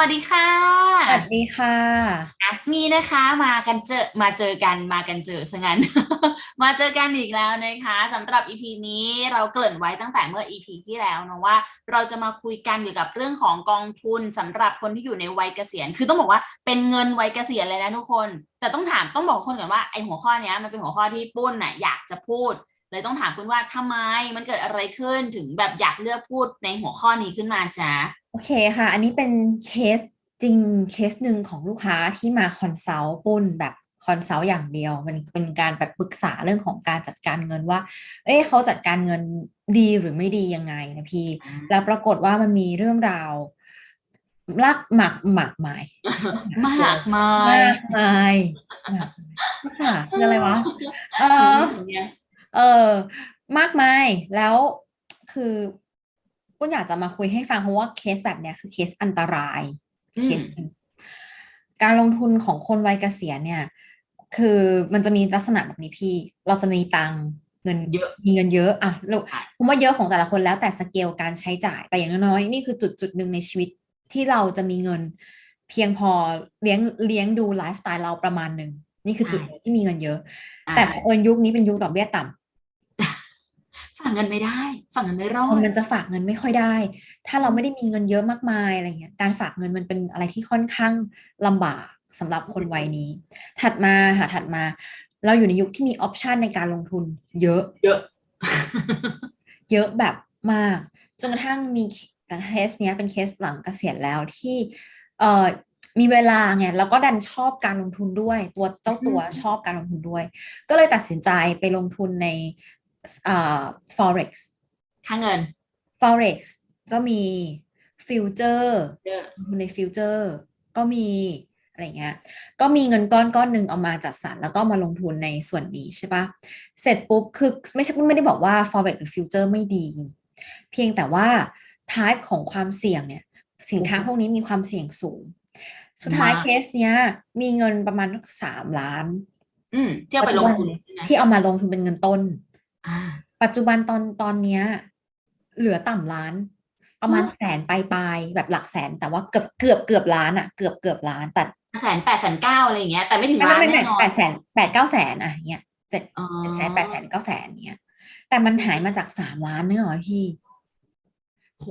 วัสดีค่ะ สวัสดีค่ะแอสมีนะคะ มากันเจอมาเจอกันมากันเจอซะงั้น มาเจอกันอีกแล้วนะคะสำหรับ EP นี้เราเกริ่นไว้ตั้งแต่เมื่อ EP ที่แล้วนะว่า เราจะมาคุยกันเกี่ยวกับเรื่องของกองทุนสำหรับคนที่อยู่ในวัยเกษียณ คือต้องบอกว่าเป็นเงินวัยเกษียณเลยนะทุกคน แต่ต้องถามต้องบอกคนก่อนว่าไอหัวข้อเนี้ยมันเป็นหัวข้อที่ปุ้นน่ะอยากจะพูดเลยต้องถามคุณว่าทำไมมันเกิดอะไรขึ้นถึงแบบอยากเลือกพูดในหัวข้อนี้ขึ้นมาจ๊ะ โอเคค่ะ อันนี้เป็นเคสจริงเคสหนึ่งของลูกค้าที่มาคอนซัลท์ปุ้นแบบคอนซัลท์อย่างเดียว มันเป็นการแบบปรึกษาเรื่องของการจัดการเงินว่า เอ๊ะเขาจัดการเงินดีหรือไม่ดียังไงนะพี่ แล้วปรากฏว่ามันมีเรื่องราวลากหมากหมากหมายมากมามายกมายมากมายค่ะคืออะไรวะเออเออ มากมายแล้วคือ ปุ้นอยากจะมาคุยให้ฟังเพราะว่าเคสแบบเนี้ยคือเคสอันตรายอืมเคสหนึ่งการลงทุนของคนวัยเกษียณเนี่ย คือมันจะมีลักษณะแบบนี้พี่ เราจะมีตังค์เงินเยอะมีเงินเยอะอะเราค่ะผมว่าเยอะของแต่ละคนแล้วแต่สเกลการใช้จ่าย แต่อย่างน้อยๆนี่คือจุดจุดหนึ่งในชีวิตที่เราจะมีเงิน เพียงพอเลี้ยงเลี้ยงดูไลฟ์สไตล์เราประมาณหนึ่งนี่คือจุดหนึ่งที่มีเงินเยอะอ่าแต่เผอิญยุคนี้เป็นยุคดอกเบี้ยต่ำ ฝากเงินไม่ได้ ฝากเงินไม่รอคนดมันจะฝากเงินไม่ค่อยได้ ถ้าเราไม่ได้มีเงินเยอะมากมายอะไรเงี้ยการฝากเงินมันเป็นอะไรที่ค่อนข้างลำบากสำหรับคนวัยนี้ ถัดมาค่ะถัดมา เราอยู่ในยุคที่มีออปชันในการลงทุน เยอะ เยอะ เยอะแบบมากจนกระทั่งมีแต่เคสเนี้ยเป็นเคสหลังเกษียณแล้วที่ เอ่อมีเวลาไงแล้วก็ดันชอบการลงทุนด้วย ตัวเจ้าตัวอืมชอบการลงทุนด้วย ก็เลยตัดสินใจไปลงทุนใน เอ่อ forex ค่าเงิน forex ก็มีฟิวเจอร์เยอะในฟิวเจอร์ก็มีอะไรเงี้ย ก็มีเงินก้อนก้อนหนึ่งเอามาจัดสรรแล้วก็มาลงทุนในส่วนนี้ใช่ปะเสร็จปุ๊บคือไม่ใช่ไม่ได้บอกว่า forex หรือฟิวเจอร์ไม่ดี เพียงแต่ว่า type ของความเสี่ยงเนี่ย สินค้าพวกนี้มีความเสี่ยงสูง สุดท้ายมากเคสเนี้ย มีเงินประมาณสามล้านอืมที่เอาไปลงทุนใช่ไหมที่เอามาลงทุนเป็นเงินต้น อ่า ปัจจุบันตอนตอนเนี้ย เหลือต่ำล้าน ประมาณอ๋อแสนปลายปลายๆแบบหลักแสนแต่ว่าเกือบเกือบเกือบล้านอะ เกือบเกือบล้านแต่แสนแปดแสนเก้าอะไรอย่างเงี้ย แต่ไม่ถึงไม่ล้านไม่ไม่แน่นอนแปดแสนแปดเก้าแสนอะเงี้ยเจ็ดอ๋อแสนแปดแสนเก้าแสนเงี้ย แต่มันหายมาจากสามล้านเนอะเหรอพี่โห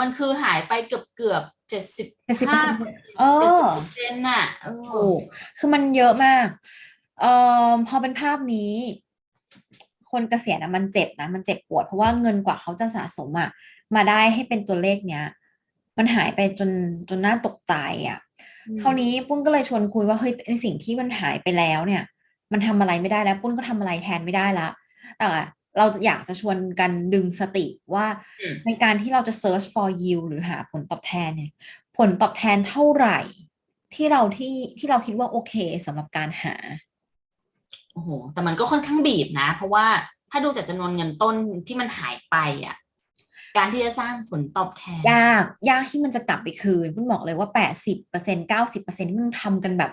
มันคือหายไปเกือบเกือบเจ็ดสิบเจ็ดสิบเปอห้าร์เซ็นต์เอเจ็ดอสิบเปอร์เซ็นต์น่ะเออถูกคือมันเยอะมาก เอ่อพอเป็นภาพนี้ คนเกษียณอะมันเจ็บนะมันเจ็บปวด เพราะว่าเงินกว่าเขาจะสะสมอะมาได้ให้เป็นตัวเลขเนี้ย มันหายไปจนจนน่าตกใจอะคราวนี้ปุ้นก็เลยชวนคุยว่าเฮ้ยในสิ่งที่มันหายไปแล้วเนี่ย มันทำอะไรไม่ได้แล้ว ปุ้นก็ทำอะไรแทนไม่ได้ละแต่เราอยากจะชวนกันดึงสติว่าอืมในการที่เราจะ search for yield หรือหาผลตอบแทนเนี่ย ผลตอบแทนเท่าไหร่ที่เราที่ที่เราคิดว่าโอเคสำหรับการหา โอ้โห แต่มันก็ค่อนข้างบีบนะ เพราะว่าถ้าดูจากจำนวนเงินต้นที่มันหายไปอะ การที่จะสร้างผลตอบแทน ยาก ยากที่มันจะกลับไปคืนพุ่นบอกเลยว่าแปดสิบเปอร์เซ็นเก้าสิบเปอร์เซ็นที่มันทำกันแบบ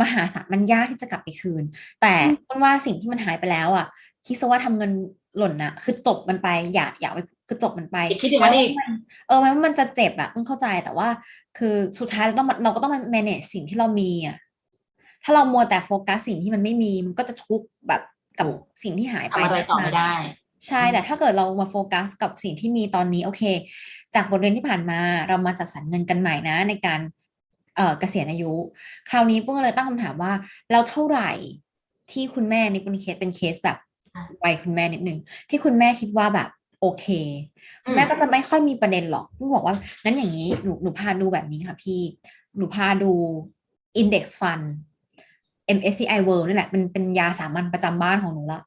มหาศาลมันยากที่จะกลับไปคืน แต่อืมพุ่นว่าสิ่งที่มันหายไปแล้วอะ คิดซะว่าทำเงินหล่นนะคือจบมันไป อย่าอย่าไปคือจบมันไปอย่าคิดอย่างนั้นอีกแม้ว่ามันเออแม้ว่ามันจะเจ็บอะพุ่นเข้าใจแต่ว่า คือสุดท้ายเราต้องมาเราก็ต้องมา manage สิ่งที่เรามีอะ ถ้าเรามัวแต่โฟกัสสิ่งที่มันไม่มีมันก็จะทุกข์แบบกับถูกสิ่งที่หายไปทำอะไรต่อไม่ได้ ใช่อืมแต่ถ้าเกิดเรามาโฟกัสกับสิ่งที่มีตอนนี้โอเค จากบทเรียนที่ผ่านมาเรามาจัดสรรเงินกันใหม่นะ ในการเอ่อเกษียณอายุ คราวนี้ปุ้งก็เลยตั้งคำถามว่าแล้วเท่าไหร่ที่คุณแม่นี่เป็นเคสเป็นเคสแบบวัยคุณแม่นิดนึงที่คุณแม่คิดว่าแบบโอเคคุณแม่ก็จะไม่ค่อยมีประเด็นหรอกปุ้งบอกว่านั้นอย่างนี้หนูหนูพาดูแบบนี้ค่ะพี่ หนูพาดู index fund MSCI World นี่แหละเป็นเป็นยาสามัญประจำบ้านของหนูละ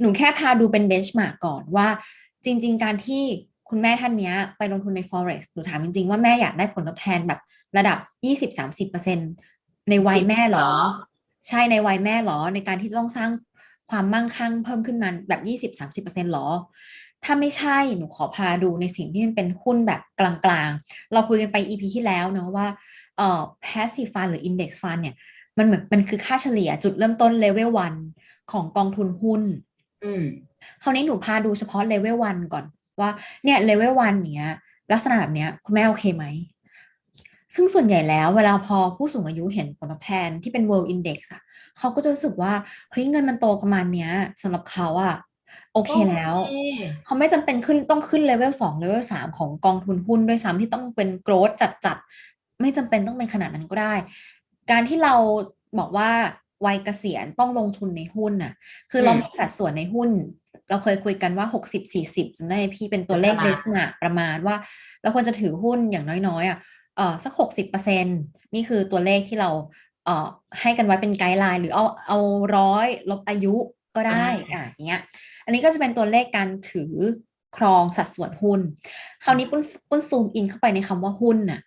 หนูแค่พาดูเป็นเบนช์มาร์กก่อนว่า จริง ๆ การที่คุณแม่ท่านเนี้ยไปลงทุนใน forex หนูถามจริง ๆ ว่าแม่อยากได้ผลตอบแทนแบบระดับ 20-30%ในวัยแม่เหรอ ใช่ในวัยแม่เหรอ ในการที่จะต้องสร้างความมั่งคั่งเพิ่มขึ้นมาแบบ 20-30%หรอ ถ้าไม่ใช่หนูขอพาดูในสิ่งที่มันเป็นหุ้นแบบกลางๆ เราคุยกันไป EP ที่แล้วเนอะว่าเอ่อ passive fund หรือ index fund เนี่ย มันเหมือนมันคือค่าเฉลี่ยจุดเริ่มต้น level 1ของกองทุนหุ้น อืมคราวนี้หนูพาดูเฉพาะเลเวลวันก่อน ว่าเนี่ยเลเวลวันเนี้ย ลักษณะแบบเนี้ยคุณแม่โอเคไหม ซึ่งส่วนใหญ่แล้วเวลาพอผู้สูงอายุเห็นผลตอบแทนที่เป็น World Index อะเขาก็จะรู้สึกว่าเฮ้ยเงินมันโตประมาณเนี้ยสำหรับเขาอะโอเคแล้วโอเคเขาไม่จำเป็นขึ้นต้องขึ้นเลเวลสองเลเวลสามของกองทุนหุ้นด้วยซ้ำที่ต้องเป็นโกร h จัดจัดๆไม่จำเป็นต้องเป็นขนาดนั้นก็ได้ การที่เราบอกว่าวัยเกษียณต้องลงทุนในหุ้นน่ะ คือเราอืมมีสัดส่วนในหุ้น เราเคยคุยกันว่าหกสิบสี่สิบจำได้ไหมพี่เป็นตัวเลขประเบมาณสมาประมาณว่า เราควรจะถือหุ้นอย่างน้อยๆอะเออสักหกสิบเปอร์เซ็นนี่คือตัวเลขที่เราเอ่อให้กันไว้เป็นไกด์ไลน์หรือเอาเอาร้อยลบอายุก็ได้อะอย่างเงี้ย อันนี้ก็จะเป็นตัวเลขการถือครองสัดส่วนหุ้น คราวนี้ปุ้นปุ้นซูมอินเข้าไปในคำว่าหุ้นน่ะ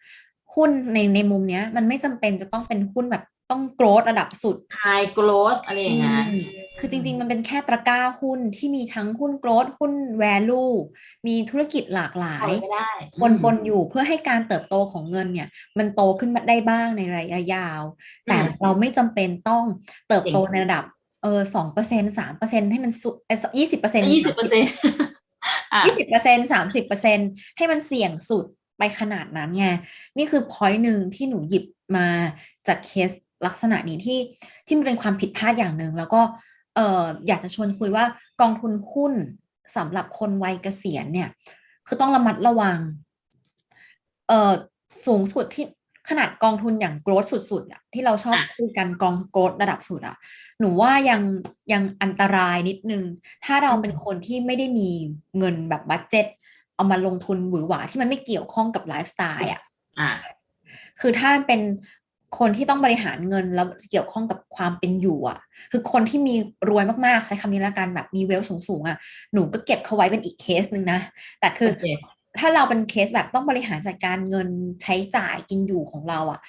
หุ้นในในมุมเนี้ย มันไม่จำเป็นจะต้องเป็นหุ้นแบบต้องโกรธระดับสุด high growth อะไรอย่างเงี้ยอืมคือจริง ๆ มันเป็นแค่ตะกร้าหุ้นที่มีทั้งหุ้นโกรธหุ้น value มีธุรกิจหลากหลาอะไรยก็ได้ปนปนอยู่เพื่อให้การเติบโตของเงินเนี่ย มันโตขึ้นมาได้บ้างในระยะยาว แต่เราไม่จำเป็นต้องเติบโตในระดับเออสองเปอร์เซ็นสามเปอร์เซ็นให้มันสุดยี่สิบเปอร์เซ็นยี่สิบเปอร์เซ็นต์ยี่สิบเปอร์เซ็นสามสิบเปอร์เซ็นให้มันเสี่ยงสุด ไปขนาดนั้นไงนี่คือ point หนึ่งที่หนูหยิบมาจากเคสลักษณะนี้ที่ที่มันเป็นความผิดพลาดอย่างหนึ่งแล้วก็เอออยากจะชวนคุยว่ากองทุนหุ้นสำหรับคนวัยเกษียณเนี่ย คือต้องระมัดระวังเอ่อสูงสุดที่ขนาดกองทุนอย่างโกรดสุดๆอะที่เราชอบอะคุยกันกองโกรดระดับสุดอะหนูว่ายังยังอันตรายนิดนึง ถ้าเราเป็นคนที่ไม่ได้มีเงินแบบบัตเจ็ต เอามาลงทุนหวือหวาที่มันไม่เกี่ยวข้องกับไลฟ์สไตล์อะอ่าคือถ้าเป็นคนที่ต้องบริหารเงินแล้วเกี่ยวข้องกับความเป็นอยู่อะ คือคนที่มีรวยมากๆ ใช้คำนี้ละกันแบบมีเวลสูงๆอะหนูก็เก็บเขาไว้เป็นอีกเคสหนึ่งนะ แต่คือโอเคถ้าเราเป็นเคสแบบต้องบริหารจัดการเงินใช้จ่ายกินอยู่ของเราอะ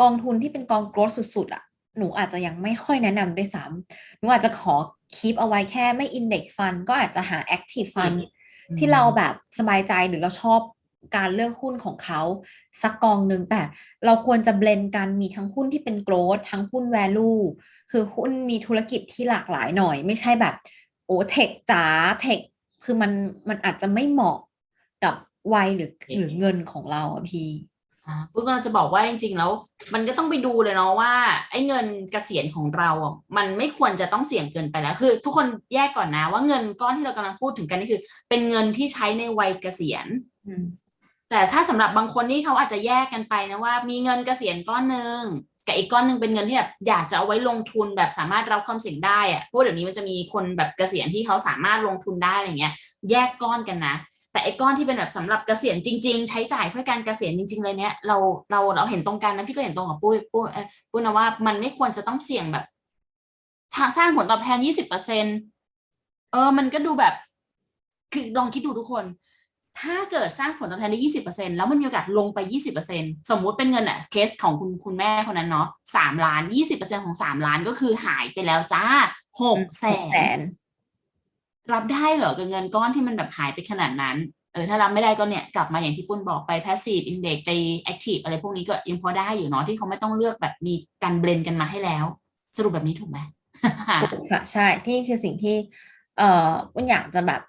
กองทุนที่เป็นกองโกรธสุดๆอะหนูอาจจะยังไม่ค่อยแนะนำด้วยซ้ำหนูอาจจะขอคีปเอาไว้แค่ไม่ index fund ก็อาจจะหา active fund ที่ ที่เราแบบสบายใจหรือเราชอบการเลือกหุ้นของเขาสักกองหนึ่งแต่เราควรจะเบลนกันมีทั้งหุ้นที่เป็นโกลด์ทั้งหุ้น value คือหุ้นมีธุรกิจที่หลากหลายหน่อย ไม่ใช่แบบโอ้เทคจ๋าเทคคือมันมันอาจจะไม่เหมาะกับวัยหรือหรือเงินของเราอะพี่อ ปุ้ยกำลังจะบอกว่าจริง ๆ แล้ว มันก็ต้องไปดูเลยเนาะว่า ไอ้เงินเกษียณของเราอะมันไม่ควรจะต้องเสี่ยงเกินไปแล้วคือ ทุกคนแยกก่อนนะ ว่าเงินก้อนที่เรากำลังพูดถึงกันนี่คือ เป็นเงินที่ใช้ในวัยเกษียณอืมแต่ถ้าสำหรับบางคนนี่เขาอาจจะแยกกันไปนะว่า มีเงินเกษียณก้อนหนึ่งกับอีกก้อนหนึ่งเป็นเงินที่แบบอยากจะเอาไว้ลงทุนแบบสามารถรับความเสี่ยงได้อะเพราะว่าเดี๋ยวนี้มันจะมีคนแบบเกษียณที่เขาสามารถลงทุนได้อะไรเงี้ย แยกก้อนกันนะ แต่ไอ้ก้อนที่เป็นแบบสำหรับเกษียณจริง ๆ ใช้จ่ายเพื่อการเกษียณจริง ๆ เลยเนี้ยเราเราเราเห็นตรงกันนะพี่ก็เห็นตรงกับปุ้ยปุ้ยเอ้ยปุ้ยนะว่ามันไม่ควรจะต้องเสี่ยงแบบสร้างผลตอบแทนยี่สิบเปอร์เซ็นเออ มันก็ดูแบบ คือลองคิดดูทุกคน ถ้าเกิดสร้างผลตอบแทนได้ยี่สิบเปอร์เซ็นแล้วมันมีโอกาสลงไปยี่สิบเปอร์เซ็นสมมุติเป็นเงินอะเคสของคุณคุณแม่คนนั้นเนาะสามล้านยี่สิบเปอร์เซ็นของสามล้านก็คือหายไปแล้วจ้าหกแสน รับได้เหรอกับเงินก้อนที่มันแบบหายไปขนาดนั้น เออถ้ารับไม่ได้ก็เนี่ยกลับมาอย่างที่ปุ้นบอกไป passive index ไป active อะไรพวกนี้ก็ยังพอได้อยู่เนาะที่เขาไม่ต้องเลือกแบบมีการเบลนกันมาให้แล้ว สรุปแบบนี้ถูกไหมถูกค่ะใช่ที่คือสิ่งที่ เอ่อปุ้นอยากจะแบบ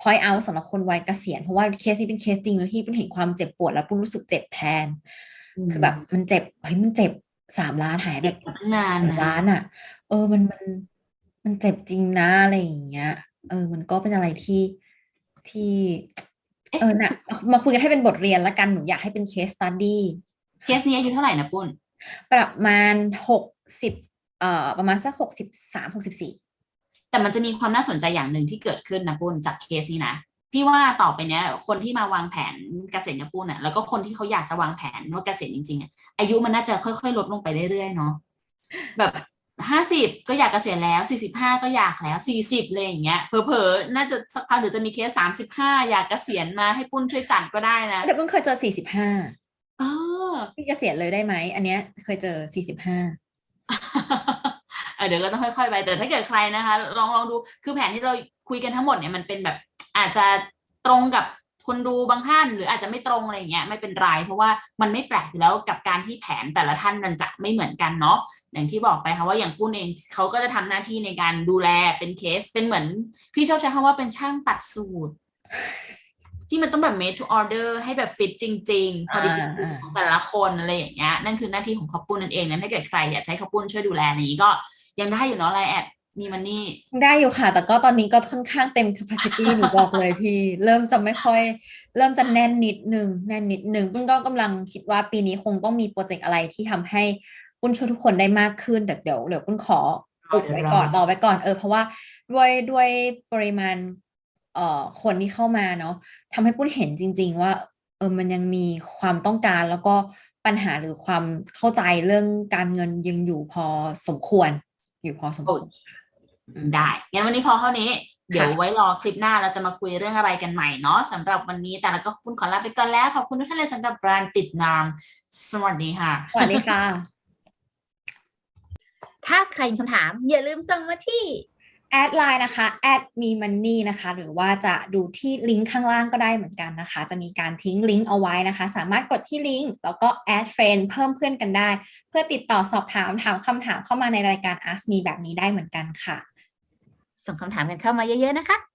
point out สำหรับคนวัยเกษียณเพราะว่าเคสนี้เป็นเคสจริงแล้วที่ปุ้นเห็นความเจ็บปวดแล้วปุ้นรู้สึกเจ็บแทน คือแบบมันเจ็บเฮ้ยมันเจ็บสามล้านหายเด็แบกบมาตั้งนานสามนะล้านอะ เออมันมันมันเจ็บจริงนะอะไรอย่างเงี้ย เออ มันก็เป็นอะไรที่ที่ เออน่ะมาคุยกันให้เป็นบทเรียนละกันหนูอยากให้เป็นเคสตัดดี้เคสนี้อายุเท่าไหร่นะปุ้น ประมาณหกสิบเอ่อประมาณสักหกสิบสามหกสิบสี่แต่มันจะมีความน่าสนใจอย่างหนึ่งที่เกิดขึ้นนะปุ้นจากเคสนี้นะพี่ว่าต่อไปเนี้ย คนที่มาวางแผนเกษียณกับปุ้นอะแล้วก็คนที่เขาอยากจะวางแผนว่าเกษียณจริงๆอะอายุมันน่าจะค่อยๆลดลงไปเรื่อยๆเนาะแบบ ห้าสิบก็อยากเกษียณแล้วสี่สิบห้าก็อยากแล้วสี่สิบเลยอย่างเงี้ยเผลอๆน่าจะสักพักเดี๋ยวจะมีเคสสามสิบห้าอยากเกษียณมาให้ปุ้นช่วยจัดก็ได้นะเดี๋ยวมันเคยเจอสี่สิบห้าอ๋อพี่เกษียณเลยได้ไหมอันเนี้ยเคยเจอสี่สิบห้าเออเดี๋ยวก็ต้องค่อยๆไปแต่ถ้าเกิดใครนะคะ ลองลองดูคือแผนที่เราคุยกันทั้งหมดเนี่ยมันเป็นแบบอาจจะตรงกับ คนดูบางท่านหรืออาจจะไม่ตรงอะไรอย่างเงี้ยไม่เป็นไร เพราะว่ามันไม่แปลกอยู่แล้วกับการที่แผนแต่ละท่านมันจะไม่เหมือนกันเนาะอย่างที่บอกไปค่ะว่าอย่างปุ้นเองเขาก็จะทำหน้าที่ในการดูแลเป็นเคสเป็นเหมือน พี่ชอบใช้คำว่าเป็นช่างตัดสูตร ที่มันต้องแบบ made to order ให้แบบ fit จริงๆพอดีจริงของแต่ละคนอะไรอย่างเงี้ยนั่นคือหน้าที่ของข้าปุ้นนั่นเองนั้นถ้าเกิดใครอยากใช้ข้าปุ้นช่วยดูแลนี้ก็ยังได้อยู่เนาะไลน์แอด มีมันนี่ ได้อยู่ค่ะ แต่ก็ตอนนี้ก็ค่อนข้างเต็ม capacity หนูบอกเลยพี่ เริ่มจะไม่ค่อย เริ่มจะแน่นนิดนึงแน่นนิดนึงปุ้นก็กำลังคิดว่าปีนี้คงต้องมีโปรเจกต์อะไรที่ทำให้ปุ้นช่วยทุกคนได้มากขึ้นแต่เดี๋ยวเดี๋ยวปุ้นขออุบไว้ก่อนรอไว้ก่อนเออเพราะว่าด้วยด้วยปริมาณเอ่อคนที่เข้ามาเนาะทำให้ปุ้นเห็นจริง ๆ ว่าเออมันยังมีความต้องการแล้วก็ปัญหาหรือความเข้าใจเรื่องการเงินยังอยู่พอสมควร อยู่พอสมควร ได้งั้นวันนี้พอเท่านี้ เดี๋ยวค่ะไว้รอคลิปหน้าเราจะมาคุยเรื่องอะไรกันใหม่เนาะสำหรับวันนี้แต่ละก็คุณขอลาไปก่อนแล้ว ขอบคุณทุกท่านเลยสำหรับแบรนด์ติดนาม สวัสดีค่ะ สวัสดีค่ะ ถ้าใครมีคำถาม อย่าลืมส่งมาที่แอดไลน์นะคะแอดมีมันนี่นะคะ หรือว่าจะดูที่ลิงก์ข้างล่างก็ได้เหมือนกันนะคะ จะมีการทิ้งลิงก์เอาไว้นะคะ สามารถกดที่ลิงก์แล้วก็แอดเฟรนเพิ่มเพื่อนกันได้ เพื่อติดต่อสอบถามถามคำถามเข้ามาในรายการ Ask Me แบบนี้ได้เหมือนกันค่ะ ส่งคำถามกันเข้ามาเยอะ ๆ นะคะ